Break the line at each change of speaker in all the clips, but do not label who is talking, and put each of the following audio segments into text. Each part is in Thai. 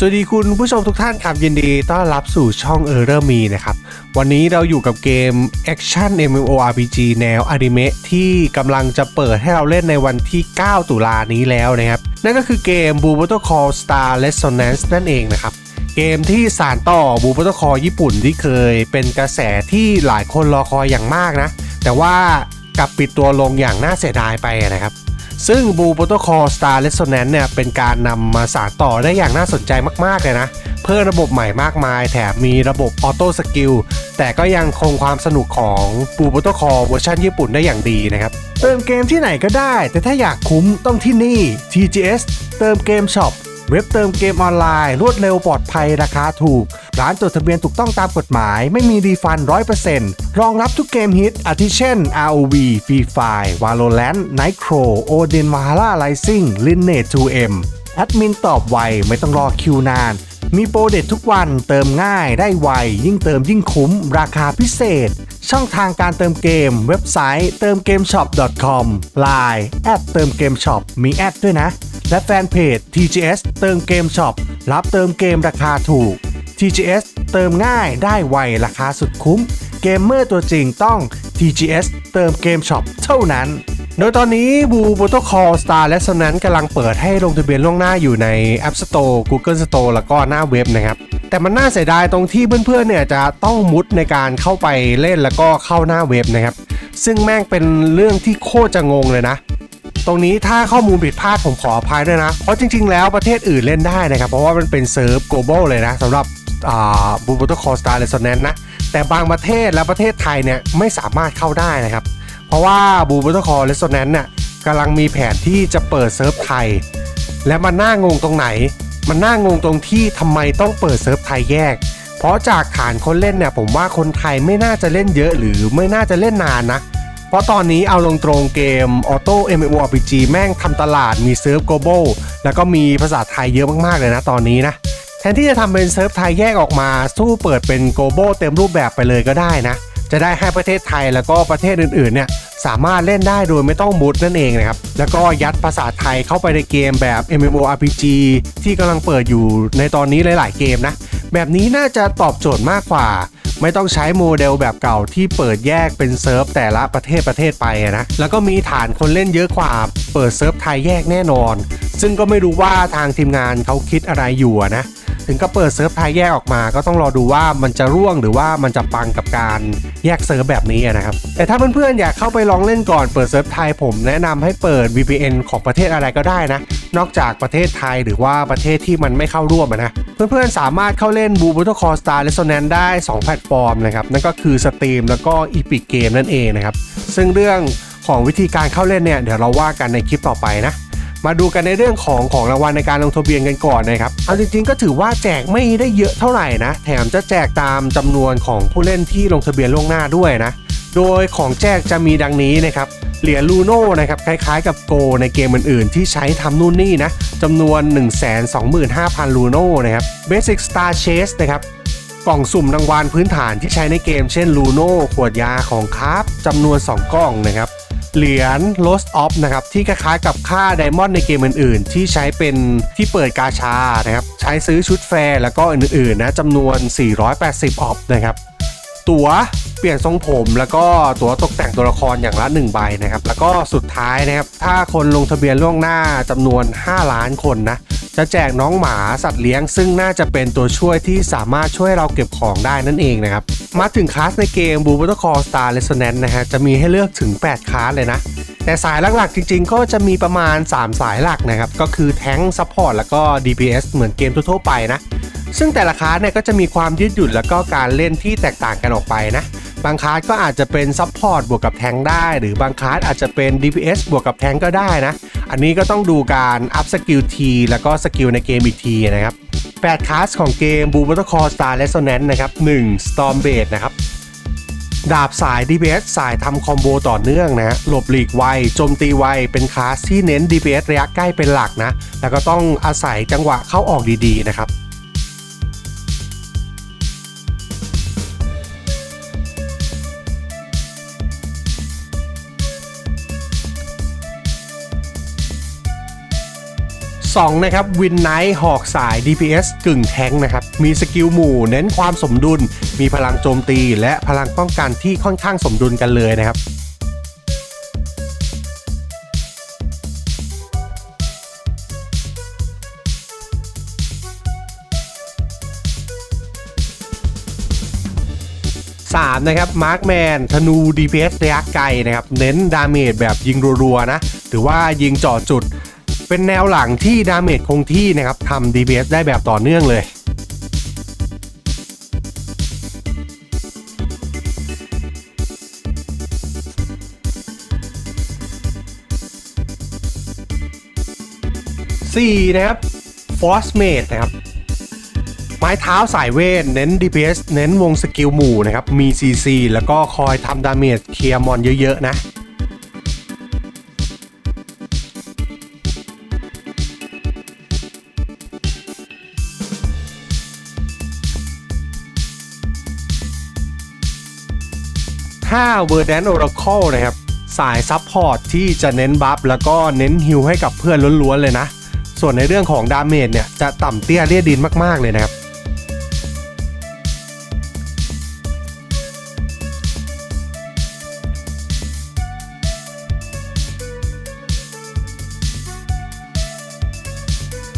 สวัสดีคุณผู้ชมทุกท่านครับยินดีต้อนรับสู่ช่องเออร์เรอร์มีนะครับ วันนี้เราอยู่กับเกม Action MMORPG แนวอนิเมะที่กำลังจะเปิดให้เราเล่นในวันที่ 9 ตุลานี้แล้วนะครับ นั่นก็คือเกม b u b u t o Call Star Resonance นั่นเองนะครับ เกมที่สานต่อ b u b u t o Call ญี่ปุ่นที่เคยเป็นกระแสที่หลายคนรอคอยอย่างมากนะ แต่ว่ากลับปิดตัวลงอย่างน่าเสียดายไปนะครับ ซึ่ง Blue Protocol Star Resonance เนี่ยเป็นการนำมาสานต่อได้อย่างน่าสนใจมาก ๆ เลยนะ เพิ่มระบบใหม่มากมาย แถมมีระบบออโต้สกิลแต่ก็ยังคงความสนุกของ Blue Protocol เวอร์ชันญี่ปุ่นได้อย่างดีนะครับ เติมเกมที่ไหนก็ได้ แต่ถ้าอยากคุ้มต้องที่นี่ TGS เติมเกมช็อป เว็บเติมเกมออนไลน์ รวดเร็วปลอดภัยราคาถูก ร้านจดทะเบียนถูกต้องตามกฎหมาย ไม่มีรีฟัน100%รองรับทุกเกมฮิต อาทิเช่น ROV Free Fire Valorant Nightcrow Odin Valhalla Rising Lineage 2M แอดมินตอบไว ไม่ต้องรอคิวนาน มีโปรเด็ดทุกวันเติมง่ายได้ไว ยิ่งเติมยิ่งคุ้ม ราคาพิเศษ ช่องทางการเติมเกม เว็บไซต์เติมเกมช็อป .com Line แอดเติมเกมช็อปมีแอดด้วยนะ และแฟนเพจ TGS เติมเกมช็อปรับเติมเกมราคาถูก TGS เติมง่ายได้ไวราคาสุดคุ้ม เกมเมอร์ตัวจริงต้อง TGS เติมเกมช็อปเท่านั้น โดยตอนนี้บู p r o t o c o l Star และ s o n a n กำลังเปิดให้ลงทะเบียนล่วงหน้าอยู่ใน App Store Google Store แล้วก็หน้าเว็บนะครับ แต่มันน่าเสียดายตรงที่เพื่อนๆเนี่ยจะต้องมุดในการเข้าไปเล่นแล้วก็เข้าหน้าเว็บนะครับ ซึ่งแม่งเป็นเรื่องที่โคตรจะงงเลยนะ ตรงนี้ถ้าข้อมูลผิดพลาดผมขออภัยด้วยนะ เพราะจริง ๆ แล้วประเทศอื่นเล่นได้นะครับ เพราะว่ามันเป็นเซิร์ฟ global เลยนะสำหรับบูบูตคอสตาร์เลสแนนนะ แต่บางประเทศและประเทศไทยเนี่ยไม่สามารถเข้าได้นะครับ เพราะว่าบูบูตคอเลสแนนเนี่ยกำลังมีแผนที่จะเปิดเซิร์ฟไทย และมันน่างงตรงไหน มันน่างงตรงที่ทำไมต้องเปิดเซิร์ฟไทยแยก เพราะจากฐานคนเล่นเนี่ยผมว่าคนไทยไม่น่าจะเล่นเยอะหรือไม่น่าจะเล่นนานนะ เพราะตอนนี้เอาลงตรงเกม Auto MMORPG แม่งทำตลาดมีเซิร์ฟ global แล้วก็มีภาษาไทยเยอะมาก ๆ เลยนะตอนนี้นะ แทนที่จะทำเป็นเซิร์ฟไทยแยกออกมาสู้เปิดเป็น global เต็มรูปแบบไปเลยก็ได้นะ จะได้ให้ประเทศไทยแล้วก็ประเทศอื่น ๆ เนี่ยสามารถเล่นได้โดยไม่ต้องมุดนั่นเองนะครับ แล้วก็ยัดภาษาไทยเข้าไปในเกมแบบ MMORPG ที่กำลังเปิดอยู่ในตอนนี้หลาย ๆ เกมนะ แบบนี้น่าจะตอบโจทย์มากกว่า ไม่ต้องใช้โมเดลแบบเก่าที่เปิดแยกเป็นเซิร์ฟแต่ละประเทศประเทศไปนะ แล้วก็มีฐานคนเล่นเยอะกว่า เปิดเซิร์ฟไทยแยกแน่นอน ซึ่งก็ไม่รู้ว่าทางทีมงานเขาคิดอะไรอยู่นะถึงก็เปิดเซิร์ฟไทยแยกออกมาก็ต้องรอดูว่ามันจะร่วงหรือว่ามันจะปังกับการแยกเซิร์ฟแบบนี้นะครับ แต่ถ้าเพื่อนๆอยากเข้าไปลองเล่นก่อนเปิดเซิร์ฟไทยผมแนะนำให้เปิด VPN ของประเทศอะไรก็ได้นะ นอกจากประเทศไทยหรือว่าประเทศที่มันไม่เข้าร่วมนะ เพื่อนๆ สามารถเข้าเล่น Blue Protocol Star Resonance ได้ 2 แพลตฟอร์มนะครับ นั่นก็คือ Steam แล้วก็ Epic Game นั่นเองนะครับ ซึ่งเรื่องของวิธีการเข้าเล่นเนี่ย เดี๋ยวเราว่ากันในคลิปต่อไปนะ มาดูกันในเรื่องของของรางวัลในการลงทะเบียนกันก่อนนะครับ เอาจริงๆ ก็ถือว่าแจกไม่ได้เยอะเท่าไหร่นะ แถมจะแจกตามจำนวนของผู้เล่นที่ลงทะเบียนล่วงหน้าด้วยนะ โดยของแจกจะมีดังนี้นะครับเหรียญลูโน่นะครับคล้ายๆกับโกในเกมอื่นๆ ที่ใช้ทำนู่นนี่นะจำนวน 125,000 ลูโน่นะครับ Basic Star Chase นะครับกล่องสุ่มรางวัลพื้นฐานที่ใช้ในเกมเช่นลูโน่ขวดยาของคราฟจำนวน 2 กล่องนะครับเหรียญ Lost Off นะครับที่คล้ายๆกับค่าไดมอนด์ในเกมอื่นๆ ที่ใช้เป็นที่เปิดกาชานะครับใช้ซื้อชุดแฟร์แล้วก็อื่นๆนะจำนวน 480 ออฟนะครับตั๋ว เปลี่ยนทรงผม แล้วก็ตั๋วตกแต่งตัวละครอย่างละ1ใบนะครับ แล้วก็สุดท้ายนะครับ ถ้าคนลงทะเบียนล่วงหน้าจำนวน 5 ล้านคนนะ จะแจกน้องหมาสัตว์เลี้ยง ซึ่งน่าจะเป็นตัวช่วยที่สามารถช่วยเราเก็บของได้นั่นเองนะครับ มาถึงคลาสในเกม Blue Protocol Star Resonance นะฮะ จะมีให้เลือกถึง 8 คลาสเลยนะ แต่สายหลักๆ จริง ๆ ก็จะมีประมาณ 3 สายหลักนะครับ ก็คือแทงซัพพอร์ตแล้วก็ DPS เหมือนเกมทั่วๆไปนะซึ่งแต่ละคลาสเนี่ยก็จะมีความยืดหยุ่นแล้วก็การเล่นที่แตกต่างกันออกไปนะ บางคลาสก็อาจจะเป็นซัพพอร์ตบวกกับแทงได้ หรือบางคลาสอาจจะเป็น DPS บวกกับแทงก็ได้นะ อันนี้ก็ต้องดูการอัพสกิลทีแล้วก็สกิลในเกมอีกทีนะครับ8คลาสของเกม Blue Protocol Star Resonance นะครับ1 Storm Blade นะครับดาบสาย DPS สายทำคอมโบต่อเนื่องนะหลบหลีกไวโจมตีไวเป็นคลาสที่เน้น DPS ระยะใกล้เป็นหลักนะ แล้วก็ต้องอาศัยจังหวะเข้าออกดีๆนะครับ 2 นะครับวินไนท์หอกสาย DPS กึ่งแท้งนะครับ มีสกิลหมู่เน้นความสมดุล มีพลังโจมตีและพลังป้องกันที่ค่อนข้างสมดุลกันเลยนะครับ3นะครับมาร์คแมนธนู DPS ระยะไกลนะครับ เน้นดาเมจแบบยิงรัว ๆ นะ หรือว่ายิงจ่อจุด เป็นแนวหลังที่ดาเมจคงที่นะครับทำ DPS ได้แบบต่อเนื่องเลย4นะครับ Force Mate นะครับ ไม้เท้าสายเวท เน้น DPS เน้นวงสกิลหมู่นะครับ มี CC แล้วก็คอยทำดาเมจเคลียร์มอนเยอะ ๆ นะ 5 v e r d a n Oracle นะครับ สายซับพอร์ตที่จะเน้นบัฟแล้วก็เน้นฮิลให้กับเพื่อนล้วนๆเลยนะ ส่วนในเรื่องของดาเมจเนี่ยจะต่ำเตี้ยเลี่ยดินมากๆเลยนะครับ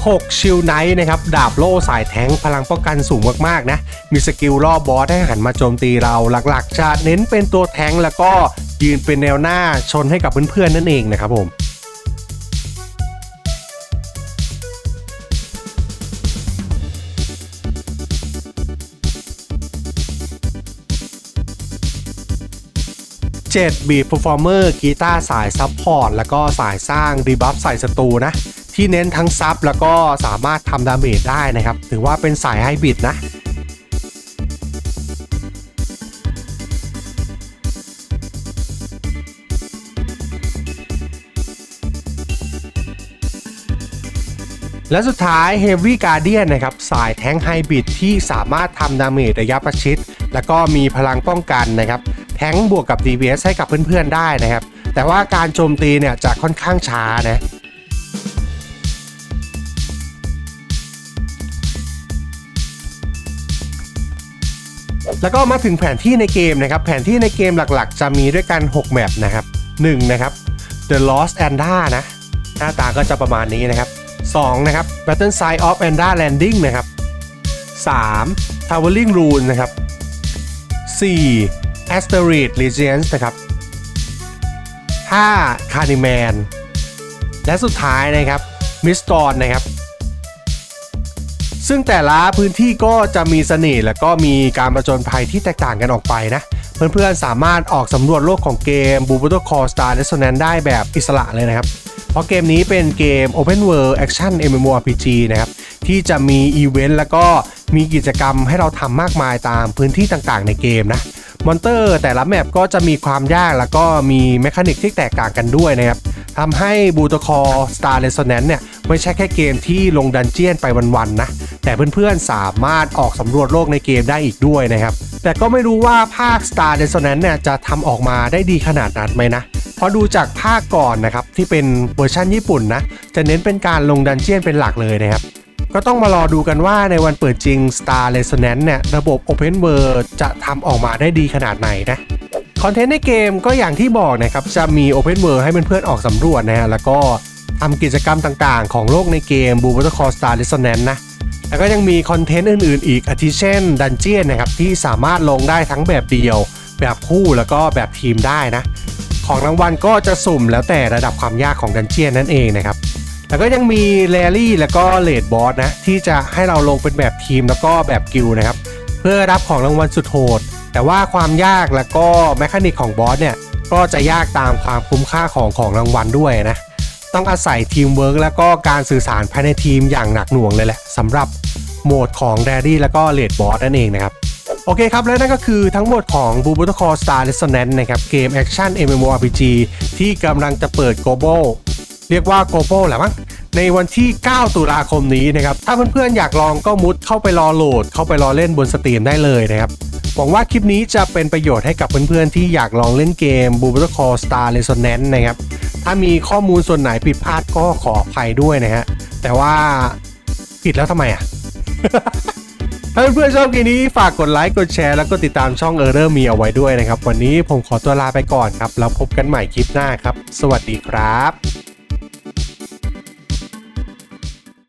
6 ชิลไนท์นะครับ ดาบโล่สายแทงพลังป้องกันสูงมากๆนะ มีสกิลล่อบอสให้หันมาโจมตีเราหลักๆ จะเน้นเป็นตัวแทงแล้วก็ยืนเป็นแนวหน้าชนให้กับเพื่อนๆนั่นเองนะครับผม7บี Performer กีตาร์สายซับพอร์ตแล้วก็สายสร้างรีบัฟใส่ศัตรูนะ ที่เน้นทั้งซับแล้วก็สามารถทำดาเมจได้นะครับ ถือว่าเป็นสายไฮบริดนะและสุดท้าย Heavy Guardian นะครับ สายแท้งไฮบริดที่สามารถทำดาเมจระยะประชิด แล้วก็มีพลังป้องกันนะครับ แท้งบวกกับ DPS ให้กับเพื่อนๆได้นะครับ แต่ว่าการโจมตีเนี่ยจะค่อนข้างช้านะ แล้วก็มาถึงแผนที่ในเกมนะครับ แผนที่ในเกมหลักๆ จะมีด้วยกัน 6 แมปนะครับ1นะครับ The Lost Anda นะ หน้าตาก็จะประมาณนี้นะครับ2นะครับ Battle Side of Anda Landing นะครับ 3. Towering Rune นะครับ 4. Asteroid Legends นะครับ 5. Carniman และสุดท้ายนะครับ Mistborn นะครับ ซึ่งแต่ละพื้นที่ก็จะมีเสน่ห์และก็มีการประจนภัยที่แตกต่างกันออกไปนะ เพื่อนๆสามารถออกสำรวจโลกของเกม b u b u t o Core Star Resonance ได้แบบอิสระเลยนะครับ เพราะเกมนี้เป็นเกม Open World Action MMORPG นะครับ ที่จะมีอีเวนต์แล้วก็มีกิจกรรมให้เราทำมากมายตามพื้นที่ต่างๆ ในเกมนะมอนเตอร์แต่ละแมปก็จะมีความยากแล้วก็มีแมคานิกที่แตกต่างกันด้วยนะครับ ทำให้บูตคอ Star Resonance เนี่ยไม่ใช่แค่เกมที่ลงดันเจียนไปวันๆนะ แต่เพื่อนๆสามารถออกสำรวจโลกในเกมได้อีกด้วยนะครับ แต่ก็ไม่รู้ว่าภาค Star Resonance เนี่ยจะทำออกมาได้ดีขนาดนั้นไหมนะเพราะดูจากภาคก่อนนะครับ ที่เป็นเวอร์ชันญี่ปุ่นนะ จะเน้นเป็นการลงดันเจียนเป็นหลักเลยนะครับ ก็ต้องมารอดูกันว่าในวันเปิดจริง Star Resonance เนี่ยระบบ Open World จะทำออกมาได้ดีขนาดไหนนะ คอนเทนต์ในเกมก็อย่างที่บอกนะครับ จะมี Open World ให้เพื่อนๆออกสำรวจนะฮะแล้วก็ทำกิจกรรมต่างๆ ของโลกในเกม b u b u t o Core Star Resonance นะ แล้วก็ยังมีคอนเทนต์อื่นๆ อีกอาทิเช่นดันเจียนนะครับ ที่สามารถลงได้ทั้งแบบเดียว แบบคู่แล้วก็แบบทีมได้นะ ของรางวัลก็จะสุ่มแล้วแต่ระดับความยากของดันเจียนนั่นเองนะครับ แล้วก็ยังมีแรลลี่แล้วก็เลดบอสนะที่จะให้เราลงเป็นแบบทีมแล้วก็แบบกิลนะครับเพื่อรับของรางวัลสุดโหด แต่ว่าความยากแล้วก็แมคานิกของบอสเนี่ยก็จะยากตามความคุ้มค่าของของรางวัลด้วยนะ ต้องอาศัยทีมเวิร์กแล้วก็การสื่อสารภายในทีมอย่างหนักหน่วงเลยแหละสำหรับโหมดของแรลลี่แล้วก็เลดบอสนั่นเองนะครับ โอเคครับ และนั่นก็คือทั้งหมดของ b u b u t o Core Star Resonance นะครับเกมแอคชั่น MMORPG ที่กำลังจะเปิด Global เรียกว่า Global แหละมั้งในวันที่ 9 ตุลาคมนี้นะครับ ถ้าเพื่อนๆอยากลองก็มุดเข้าไปรอโหลด เข้าไปรอเล่นบนสตรีมได้เลยนะครับ หวังว่าคลิปนี้จะเป็นประโยชน์ให้กับเพื่อนๆ ที่อยากลองเล่นเกม b u b u t o Core Star Resonance นะครับ ถ้ามีข้อมูลส่วนไหนผิดพลาดก็ขออภัยด้วยนะฮะ แต่ว่าผิดแล้วทำไมอะ ถ้าเพื่อนๆชอบเกมนี้ฝากกดไลค์ กดแชร์ แล้วก็ติดตามช่องเออร์เรอร์มีเอาไว้ด้วยนะครับ วันนี้ผมขอตัวลาไปก่อนครับ แล้วพบกันใหม่คลิปหน้าครับ สวัสดีครับ